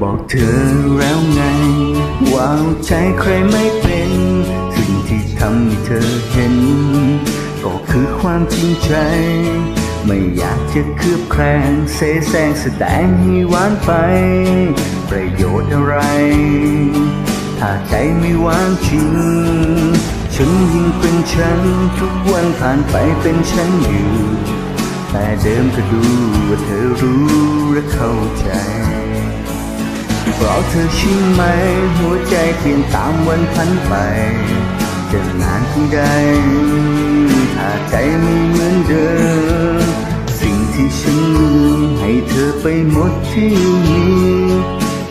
บอกเธอแล้วไง ว่าใจใครไม่เป็น สิ่งที่ทำให้เธอเห็น ก็คือความจริงใจ ไม่อยากจะคืบแคลงเสแสร้งแสดงให้หวานไป ประโยชน์อะไร ถ้าใจไม่หวานจริง ฉันยิ่งเป็นฉัน ทุกวันผ่านไปเป็นฉันอยู่ แต่เดิมก็ดูว่าเธอรู้และเข้าใจ เพราะเธอใช่ไหม หัวใจเปลี่ยนตามวันพันไป จะนานเพียงใดถ้าใจไม่เหมือนเดิม สิ่งที่ฉันมีให้เธอไปหมดที่มี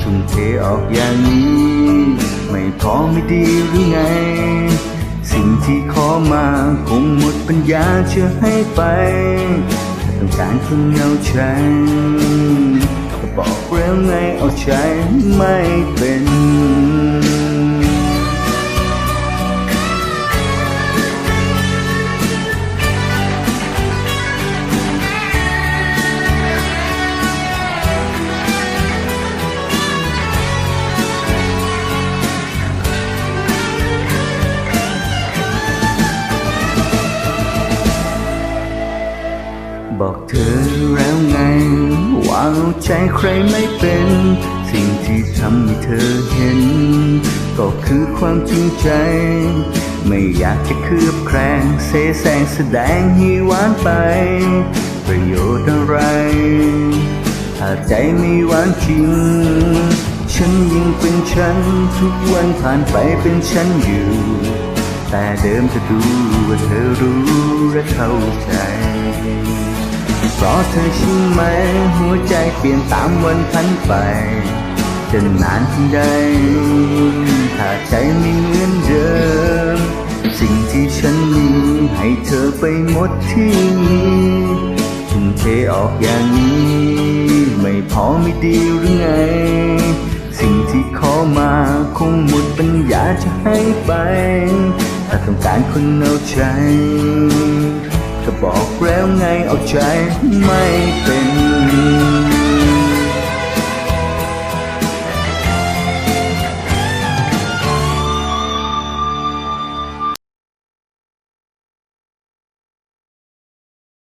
ทุ่มเทออกอย่างนี้ ไม่พอไม่ดีหรือไง สิ่งที่ขอมาคงหมดปัญญาจะให้ไป ถ้าต้องการคนเอาใจก็ บอกแล้วไงเอาใจไม่เป็นบอกเธอแล้วไง เอาใจใครไม่เป็น สิ่งที่ทำให้เธอเห็น ก็คือความจริงใจ ไม่อยากจะคืบแคลงเสแสร้งแสดงให้หวานไป ประโยชน์อะไรถ้าใจไม่หวานจริง ฉันยังเป็นฉัน ทุกวันผ่านไปเป็นฉันอยู่ แต่เดิมก็ดูว่าเธอรู้และเข้าใจ เพราะเธอใช่ไหม หัวใจเปลี่ยนตามวันพันไปจะนานเพียงใดถ้าใจไม่เหมือนเดิม สิ่งที่ฉันมีให้เธอไปหมดที่มีทุ่มเทออกอย่างนี้ ไม่พอไม่ดีหรือไง สิ่งที่ขอมาคงหมดปัญญาจะให้ไป ถ้าต้องการคนเอาใจ เอาใจไม่เป็น